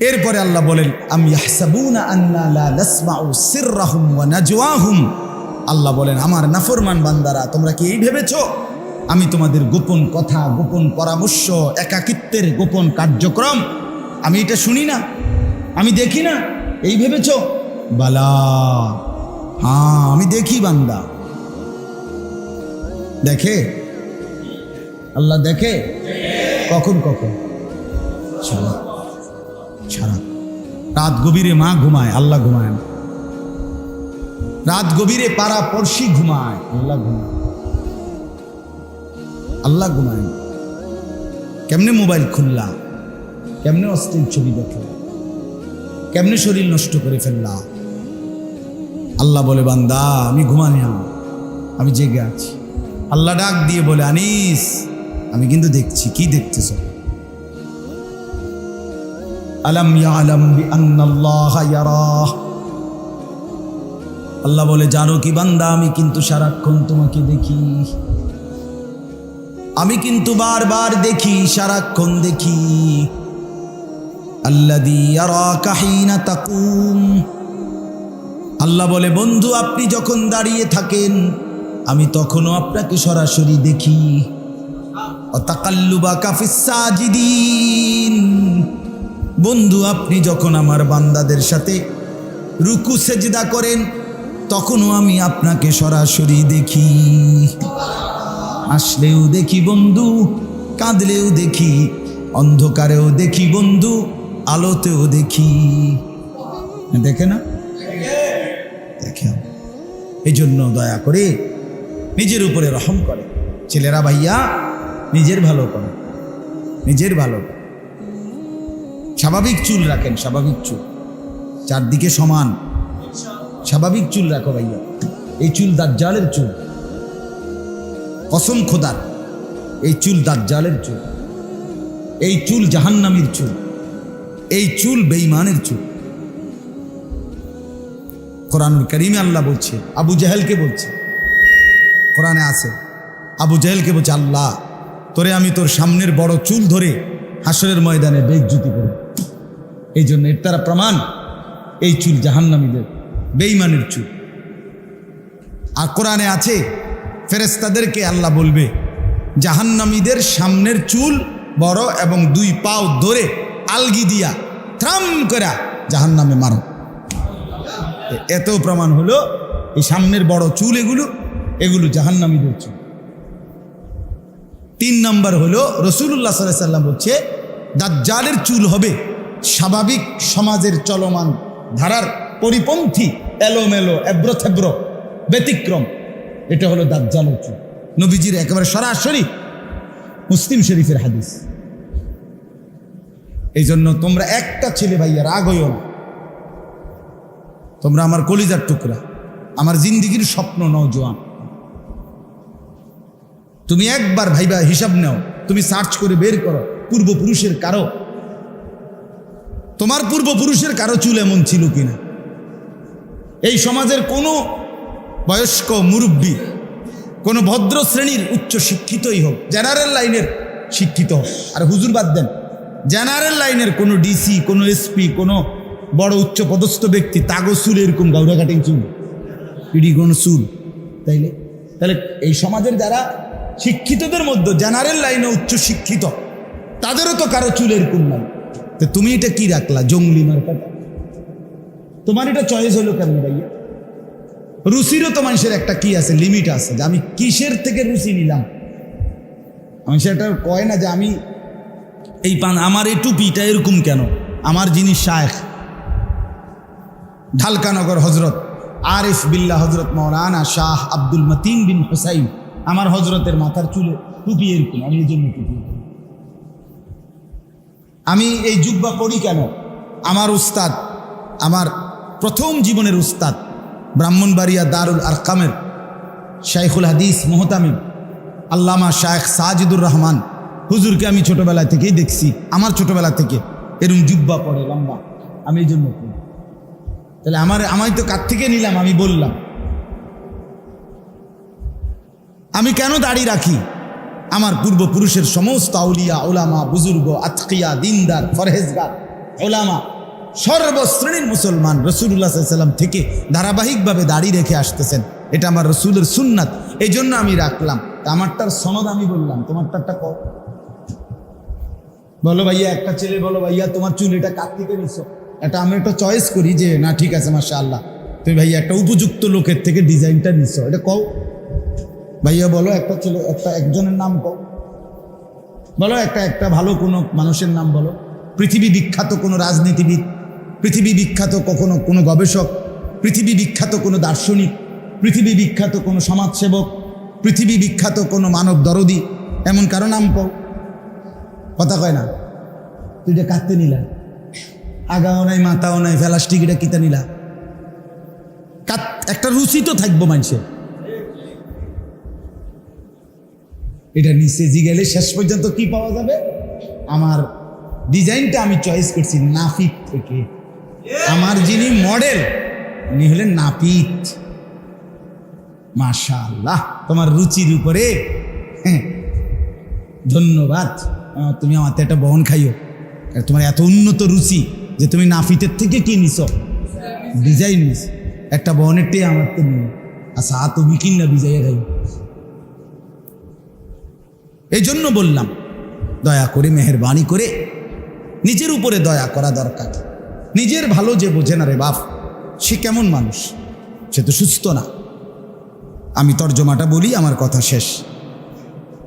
এরপরে আল্লাহ বলেন, আমি আল্লাহ বলেন, আমার নাফরমান বান্দারা, তোমরা কি এই ভেবেছ? আমি তোমাদের গোপন কথা, গোপন পরামর্শ, একাকিত্বের গোপন কার্যক্রম, আমি এটা শুনি না? আমি দেখি না? এই ভেবেছ? বালা হ্যাঁ আমি দেখি বান্দা। দেখে? আল্লাহ দেখে? কখন কখন? ছাড়া। রাত গভীরে মা ঘুমায়, আল্লাহ ঘুমায় না। রাত গভীরে পাড়া পড়শি ঘুমায়, আল্লাহ ঘুমায় আল্লাহ ঘুমায় না। কেমনে মোবাইল খুললা? কেমনে অশ্লীল ছবি দেখে কেমনে শরীর নষ্ট করে ফেললা? আল্লাহ বলে, বান্দা, আমি ঘুমানি আমি জেগে আছি। আল্লাহ ডাক দিয়ে বলে, আনিস, আমি কিন্তু দেখছি। কি দেখতেছ? আলম ইয়ালাম আল্লাহ বলে, জানো কি বান্দা, আমি কিন্তু সারাক্ষণ তোমাকে দেখি। আমি কিন্তু বারবার দেখি, সারাক্ষণ দেখি। আল্লাহ বলে, বন্ধু, আপনি যখন দাঁড়িয়ে থাকেন, আমি তখনও আপনাকে সরাসরি দেখি। অতাকাল্লুবা কাফিস সাজিদিন। বন্ধু, আপনি যখন আমার বান্দাদের সাথে রুকু, সেজদা করেন, তখনও আমি আপনাকে সরাসরি দেখি। আসলেও দেখি বন্ধু, কাঁদলেও দেখি, অন্ধকারেও দেখি বন্ধু, আলোতেও দেখি। দেখে না? দেখে। এই জন্য দয়া করে নিজের উপরে রহম করে। ছেলেরা ভাইয়া, নিজের ভালো করে। নিজের ভালো করে। স্বাভাবিক চুল রাখেন, স্বাভাবিক চুল। চারদিকে সমান। স্বাভাবিক চুল রাখো ভাইয়া। এই চুল দাজ্জালের চুল। কসম খোদার, এই চুল দাজ্জালের চুল। এই চুল জাহান্নামীর চুল। এই চুল বেঈমানের চুল। কোরআনুল করিমে আল্লাহ বলছে, আবু জাহেলকে বলছে। কোরআনে আছে, আবু জাহেলকে বলছে, আল্লাহ, তোরে আমি তোর সামনের বড় চুল ধরে হাসরের ময়দানে বেজ্জুতি করব। এই জন্য এর তারা প্রমাণ। এই চুল জাহান্নামীদের, বেঈমানের চুল। আর কোরআনে আছে ফেরেস্তাদেরকে আল্লাহ বলবে, জাহান্নামীদের সামনের চুল বড় এবং দুই পাও ধরে আলগি দিয়া থ্রাম করা জাহান্নামে মারো। এত প্রমাণ হলো, এই সামনের বড় চুল এগুলো এগুলো জাহান্নামীদের চুল। তিন নম্বর হলো রসুল্লাহ সাল্লাহ সাল্লাম বলছে, দাজ্জালের চুল হবে। স্বাভাবিক সমাজের চলমান ধারার পরিপন্থী এলোমেলো এব্রো থেব্রো ব্যতিক্রম। এটা হলো দাজ্জালের চুল নবীজির একেবারে সরাসরি মুসলিম শরীফের হাদিস। এই জন্য তোমরা একটা ছেলে ভাইয়া রাগ তোমরা আমার কলিজার টুকরা, আমার জিন্দিগির স্বপ্ন নওজোয়ান তুমি একবার ভাইবা হিসাব নাও, তুমি সার্চ করে বের করো, পূর্বপুরুষের কারও তোমার পূর্বপুরুষের কারও চুল এমন ছিল কিনা? এই সমাজের কোনো বয়স্ক মুরব্বী, কোনো ভদ্র শ্রেণির উচ্চ শিক্ষিতই হোক, জেনারেল লাইনের শিক্ষিত হোক। আর হুজুর বাদ দেন, জেনারেল লাইনের কোনো ডিসি, কোনো এসপি, কোনো বড় উচ্চ পদস্থ ব্যক্তি, তাগো চুল এরকম গাউরা কাটিং চুল, পিডি কোনো চুল, তাইলে? তাহলে এই সমাজের যারা শিক্ষিতদের মধ্যে জেনারেল লাইনে উচ্চ শিক্ষিত, তাদেরও তো কারও চুল এরকম নাই। তো তুমি এটা কি রাখলা? জঙ্গলি মার্কাটা তোমার এটা চয়েস হলো কেমন ভাইয়া? রুচিরও তো মানুষের একটা কি আছে লিমিট আছে, যে আমি কিসের থেকে রুচি নিলাম? আমি সেটা কয় না যে আমি এই পান, আমার এই টুপিটা এরকম কেন? আমার যিনি শায়েখ, ঢালকানগর হজরত, আরিফ বিল্লা হজরত মৌলানা শাহ আব্দুল মতিন বিন হুসাইন, আমার হজরতের মাথার চুলে টুপি এরকম, আমি এই জন্য টুপি। আমি এই জুব্বা পড়ি কেন? আমার উস্তাদ, আমার প্রথম জীবনের উস্তাদ, ব্রাহ্মণবাড়িয়া দারুল আরকামের শাইখুল হাদিস মোহতামিম, আল্লামা শায়েখ সাজিদুর রহমান। হুজুরকে আমি ছোটবেলা থেকেই দেখছি, আমার ছোটবেলা থেকে। এরম জুব্বা পড়ে, লম্বা। আমি এই জন্য। তাহলে আমার আমি তো কার থেকে নিলাম, আমি বললাম। আমি কেন দাড়ি রাখি? আমার পূর্বপুরুষের সমস্ত আউলিয়া ওলামা বুজুর্গ, আতকিয়া, দিনদার, ফরহেজগার ওলামা সর্বশ্রেণীর মুসলমান রসুল্লাহ সাল্লাম থেকে ধারাবাহিকভাবে দাড়ি রেখে আসতেছেন। এটা আমার রসুলের সুন্নাত। এই জন্য আমি রাখলাম। আমারটার সনদ আমি বললাম। তোমারটারটা কর বলো ভাইয়া, একটা ছেলে বলো ভাইয়া, তোমার চুল এটা কার থেকে নিছো? এটা আমি একটা চয়েস করি যে, না, ঠিক আছে মাসা আল্লাহ তুমি ভাইয়া একটা উপযুক্ত লোকের থেকে ডিজাইনটা নিছো। এটা কও। ভাইয়া, বলো, একটা ছেলে, একটা একজনের নাম কও। বলো, একটা একটা ভালো কোনো মানুষের নাম বলো। পৃথিবী বিখ্যাত কোনো রাজনীতিবিদ, পৃথিবী বিখ্যাত কখনো কোনো গবেষক, পৃথিবী বিখ্যাত কোনো দার্শনিক, পৃথিবী বিখ্যাত কোনো সমাজসেবক, পৃথিবী বিখ্যাত কোনো মানব দরদি, এমন কারও নাম কও। কথা কয় না। তুই এটা কাঁদতে নিলা। আগাও নাই মাথাও নাই ফেলাস্টিক এটা কিতা নিলা। একটা রুচি তো থাকব মানুষের। এটা নিচে গেলে শেষ পর্যন্ত কি পাওয়া যাবে? আমার ডিজাইনটা আমি চয়েস করছি নাফিক থেকে। আমার যিনি মডেল উনি হলেন নাপিত মাশাআল্লাহ তোমার রুচির উপরে। হ্যাঁ, ধন্যবাদ। তুমি আমাতে একটা বহন খাইও। তোমার এত উন্নত রুচি যে তুমি নাফিতের থেকে কি নিছ? ডিজাইন নিস একটা বহনের টে আমার তো নিও আচ্ছা তুমি কিনা বিজাইয়া খাইও এই জন্য বললাম, দয়া করে মেহরবানি করে নিজের উপরে দয়া করা দরকার। নিজের ভালো যে বোঝে না রে বাপ, সে কেমন মানুষ? সে তো সুস্থ না। আমি তর্জমাটা বলি, আমার কথা শেষ।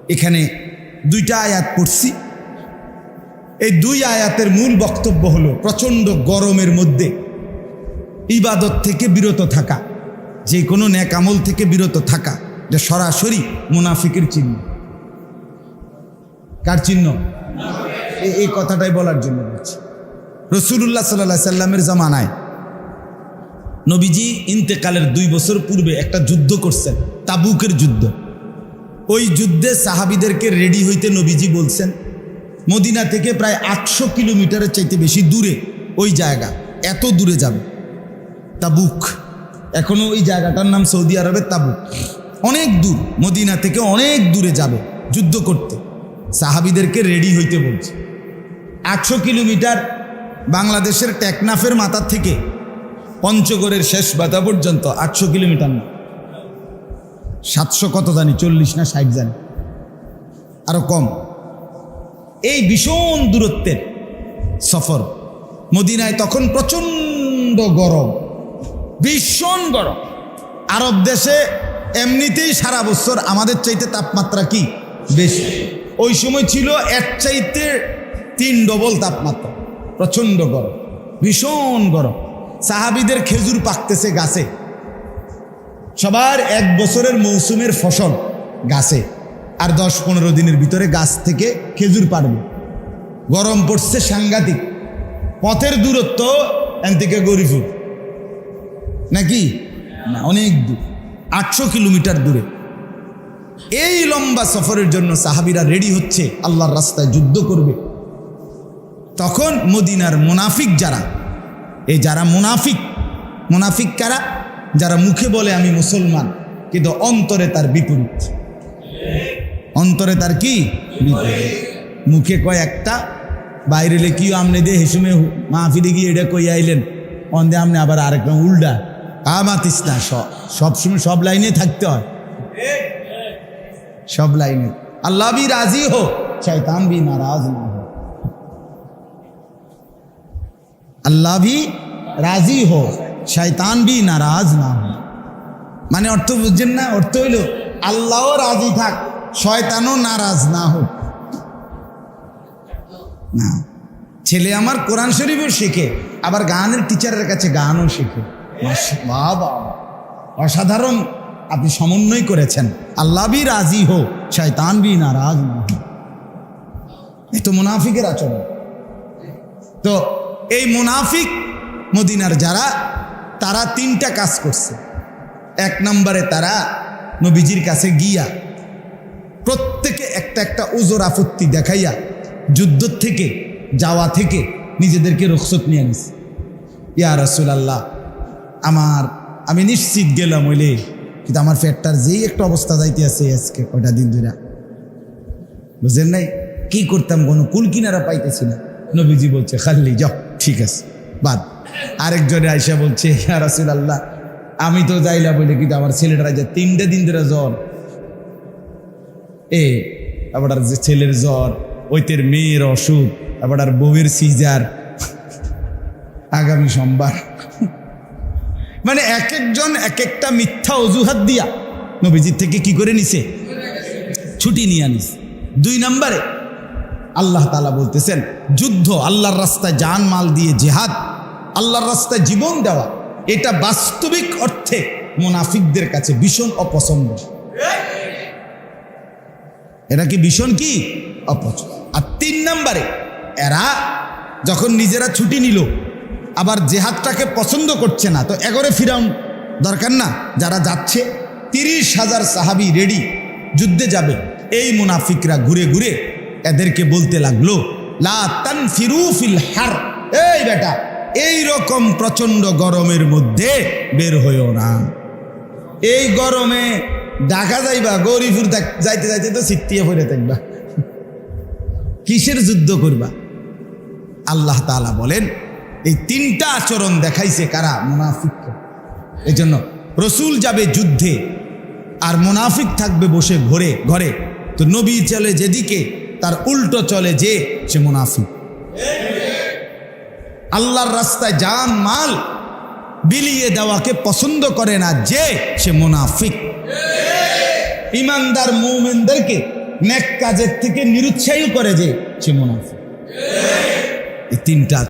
এখানে দুইটা আয়াত পড়ছি। এই দুই আয়াতের মূল বক্তব্য হলো প্রচণ্ড গরমের মধ্যে ইবাদত থেকে বিরত থাকা। যে কোনো ন্যাক আমল থেকে বিরত থাকা। এটা সরাসরি মুনাফিকের চিহ্ন। কার চিহ্ন? এই কথাটাই বলার জন্য বলছি। রসুল্লাহ সাল্লাহ সাল্লামের জামানায় নবীজি ইন্তেকালের দুই বছর পূর্বে একটা যুদ্ধ করছেন, তাবুকের যুদ্ধ। ওই যুদ্ধে সাহাবিদেরকে রেডি হইতে নবীজি বলছেন, মদিনা থেকে প্রায় আটশো কিলোমিটারের চাইতে বেশি দূরে ওই জায়গা, এত দূরে যাবে। তাবুক এখনও ওই জায়গাটার নাম সৌদি আরবের তাবুক। অনেক দূর, মদিনা থেকে অনেক দূরে যাবে যুদ্ধ করতে। সাহাবিদেরকে রেডি হইতে বলছে। আটশো কিলোমিটার বাংলাদেশের টেকনাফের মাথার থেকে পঞ্চগড়ের শেষ বাতা পর্যন্ত আটশো কিলোমিটার না। সাতশো কত জানি, চল্লিশ না ষাট জানি। আরও কম। এই ভীষণ দূরত্বের সফর। মদিনায় তখন প্রচণ্ড গরম। ভীষণ গরম। আরব দেশে এমনিতেই সারা বছর আমাদের চাইতে তাপমাত্রা কি? বেশি। ওই সময় ছিল এক চাইতে তিন ডবল তাপমাত্রা, প্রচণ্ড গরম, ভীষণ গরম। সাহাবিদের খেজুর পাকতেছে গাছে। সবার এক বছরের মৌসুমের ফসল গাছে, আর দশ পনেরো দিনের ভিতরে গাছ থেকে খেজুর পারবে গরম পড়ছে সাংঘাতিক, পথের দূরত্ব এন থেকে গরিপুর নাকি? না, অনেক দূর। আটশো কিলোমিটার দূরে। এই লম্বা সফরের জন্য সাহাবিরা রেডি হচ্ছে, আল্লাহর রাস্তায় যুদ্ধ করবে। তখন মদিনার মুনাফিক যারা, এই যারা মুনাফিক মুনাফিক কারা? যারা মুখে বলে আমি মুসলমান, কিন্তু অন্তরে তার বিপরীত। অন্তরে তার কি? মুখে কয় একটা, বাইরে কি আমনে দিয়ে হেসুমে মাহফিলে গিয়ে এটা কই আইলেন, অন্দে আমনে আবার আরেকটা উল্টা। আমাতিস না সব সবসময় সব লাইনে থাকতে হয়। সব লাইনে। আল্লাহ বি রাজি হো। শৈতান বি নারাজ না হো। আল্লাহ বি রাজি হো। শয়তান বি নারাজ না হো। মানে অর্থ বুঝছেন না? অর্থ হইল আল্লাহও রাজি থাক, শয়তানও নারাজ না হোক। না। ছেলে আমার কোরআন শরীফও শেখে, আবার গানের টিচারের কাছে গানও শেখে। বাবা অসাধারণ আপনি সমন্বয় করেছেন। আল্লাহ বি রাজি হো শয়তান বি নারাজ এ তো মুনাফিকের আচরণ। তো এই মুনাফিক মদিনার যারা, তারা তিনটা কাজ করছে। এক নম্বরে তারা নবীজির কাছে গিয়া, প্রত্যেকে একটা একটা ওজোর আপত্তি দেখাইয়া, যুদ্ধ থেকে, যাওয়া থেকে নিজেদেরকে রক্ষত নিয়ে আনিস ইয়া রসুল আল্লাহ আমার, আমি নিশ্চিত গেলাম ওইলে কিন্তু আমার ফ্যাটটার যেই একটা অবস্থা যাইতে আছে আজকে, কয়টা দিন ধরে বুঝলেন নাই? কি করতাম কোনো কুল কিনারা পাইতেছি না। নবীজি বলছে, খাল্লি, যাও, ঠিক আছে, বাদ। আরেকজনে আইসা বলছে রাসুল আল্লাহ আমি তো যাইলা বলে কিন্তু আমার ছেলেটা যে তিনটে দিন ধরে জ্বর। এ, আবার যে ছেলের জ্বর, ওইতের মেয়ের অসুখ, আবার বউয়ের সিজার। আগামী সোমবার। মানে এক একজন এক একটা মিথ্যা অজুহাত দিয়া নবীজির থেকে কি করে নিছে? ছুটি নিয়ে আনিস দুই নম্বরে আল্লাহ তালা বলতেছেন, যুদ্ধ, আল্লাহর রাস্তায় জান মাল দিয়ে জেহাদ, আল্লাহর রাস্তায় জীবন দেওয়া, এটা বাস্তবিক অর্থে মুনাফিকদের কাছে ভীষণ অপছন্দ। এরা কি ভীষণ কি? অপছন্দ আর তিন নম্বরে, এরা যখন নিজেরা ছুটি নিল আবার জেহাদটাকে পছন্দ করছে না, তো এগরে ফিরাউন, দরকার না, যারা যাচ্ছে, তিরিশ হাজার সাহাবি রেডি যুদ্ধে যাবে। এই মুনাফিকরা ঘুরে ঘুরে এদেরকে বলতে লাগল, লা তানফিরু হার। এই বেটা, এই রকম প্রচণ্ড গরমের মধ্যে বের হইও না। এই গরমে ঢাকা যাইবা, গৌরীপুর যাইতে যাইতে তো সিটিয়ে পড়ে থাকবা। কিসের যুদ্ধ করবা? আল্লাহ তাআলা বলেন এই তিনটা আচরণ দেখাইছে কারা? মুনাফিক এই জন্য রসুল যাবে যুদ্ধে আর মুনাফিক থাকবে বসে ঘরে ঘরে। তো নবী চলে যেদিকে, তার উল্টো চলে যে সে মুনাফিক। আল্লাহর রাস্তায় জান মাল বিলিয়ে দেওয়াকে পছন্দ করে না যে সে মুনাফিক। ইমানদার মৌমেনদেরকে নেক কাজের থেকে নিরুৎসাহী করে যে সে মুনাফিক। এই তিনটা